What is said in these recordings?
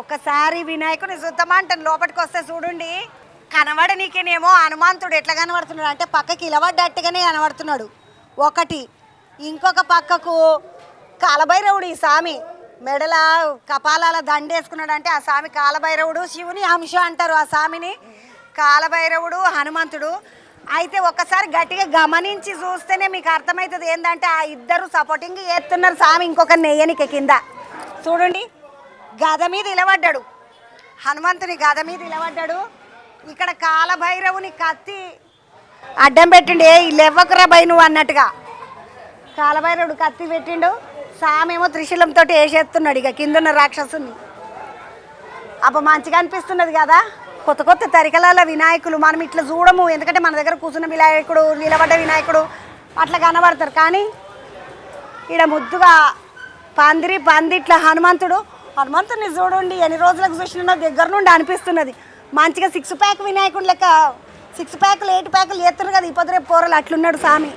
ఒకసారి వినాయకుని చూద్దామంటాను లోపలికి వస్తే చూడండి. కనబడ నీకేనేమో హనుమంతుడు ఎట్లా కనబడుతున్నాడు అంటే పక్కకి ఇలవడ్డట్టుగానే కనబడుతున్నాడు. ఒకటి ఇంకొక పక్కకు కాలభైరవుడు ఈ స్వామి మెడల కపాలాల దండేసుకున్నాడు అంటే ఆ స్వామి కాలభైరవుడు శివుని అంశ అంటారు ఆ స్వామిని కాలభైరవుడు హనుమంతుడు. అయితే ఒక్కసారి గట్టిగా గమనించి చూస్తేనే మీకు అర్థమవుతుంది ఏంటంటే ఆ ఇద్దరు సపోర్టింగ్ చేస్తున్నారు స్వామి ఇంకొక నెయ్యనిక కింద. చూడండి. గద మీద నిలబడ్డాడు. హనుమంతుని గద మీద నిలబడ్డాడు. ఇక్కడ కాలభైరవుని కత్తి అడ్డం పెట్టిండు. ఏ ఇల్లెవ్వకురా బై నువ్వు అన్నట్టుగా. కాలభైరవుడు కత్తి పెట్టిండు. సామేమో త్రిశూలంతో వేసేస్తున్నాడు ఇక కిందున్న రాక్షసుని. అప్పుడు మంచిగా అనిపిస్తున్నది కదా. కొత్త కొత్త తరికలాల వినాయకులు మనం ఇట్లా చూడము. ఎందుకంటే మన దగ్గర కూర్చున్న వినాయకుడు నిలబడ్డ వినాయకుడు అట్లా కనబడతారు. కానీ ఈడ ముద్దుగా పందిరి పందిట్ల హనుమంతుడు హనుమంతుని చూడండి ఎన్ని రోజులకు చూసినా దగ్గర నుండి అనిపిస్తున్నది. మంచిగా సిక్స్ ప్యాక్ వినాయకుడు లెక్క సిక్స్ ప్యాకులు ఎయిట్ ప్యాకులు చేస్తున్నారు కదా ఇప్పుడు రేపు పోరలు అట్లున్నాడు స్వామి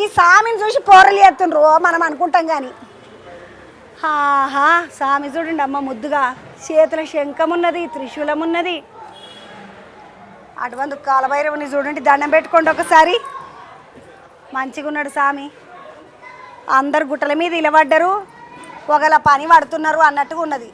ఈ స్వామిని చూసి పోరలు చేస్తుండ్రు మనం అనుకుంటాం కానీ హాహా స్వామి చూడండి అమ్మ ముద్దుగా. చేతుల శంఖం ఉన్నది త్రిశూలం ఉన్నది అటువంటి కాలభైరవుని చూడండి దండం పెట్టుకోండి ఒకసారి. మంచిగా ఉన్నాడు స్వామి అందరు గుట్టల మీద ఇలబడ్డరు ఒకలా పని పడుతున్నారు అన్నట్టుగా ఉన్నది.